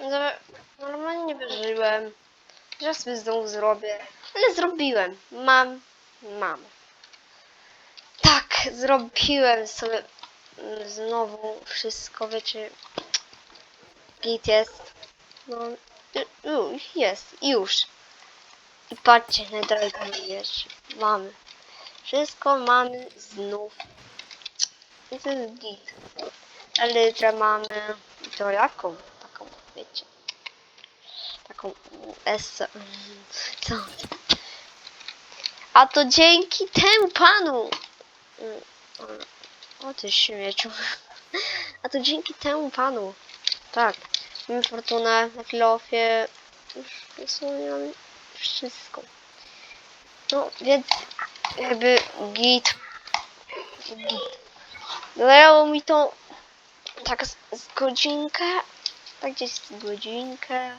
No, Normalnie wyżyłem. Że sobie znowu zrobię. Ale zrobiłem. Mam. Mam. Tak, zrobiłem sobie znowu wszystko, wiecie. Git jest. No, ju- już jest, już. I patrzcie, najdrożniejsze. Mamy. Wszystko mamy znów. I to jest git. Ale mamy to jaką? Wiecie. Taką S. Co? A to dzięki temu panu. Mm, O ty śmieciu. A to dzięki temu panu. Tak. Mamy fortunę na kilofie. Już sumie wszystko. No, więc jakby git. Git. Mi to tak z, z godzinkę. Tak gdzieś godzinkę.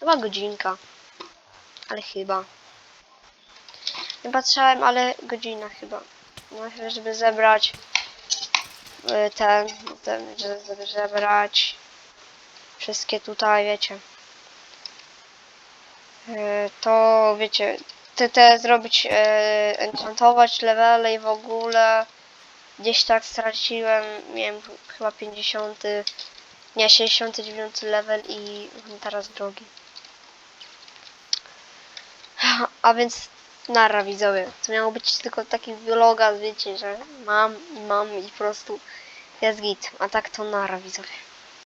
Chyba godzinka. Ale chyba. Nie patrzałem, ale godzina chyba. No żeby zebrać y, ten, ten, żeby zebrać wszystkie tutaj, wiecie. Y, To wiecie, te, te zrobić, y, enchantować levele i w ogóle. Gdzieś tak straciłem, miałem ch- chyba 50, nie 69 level i teraz drugi. A więc nara widzowie. To miało być tylko taki vloga, wiecie, że mam i mam i po prostu jest git. A tak to nara widzowie.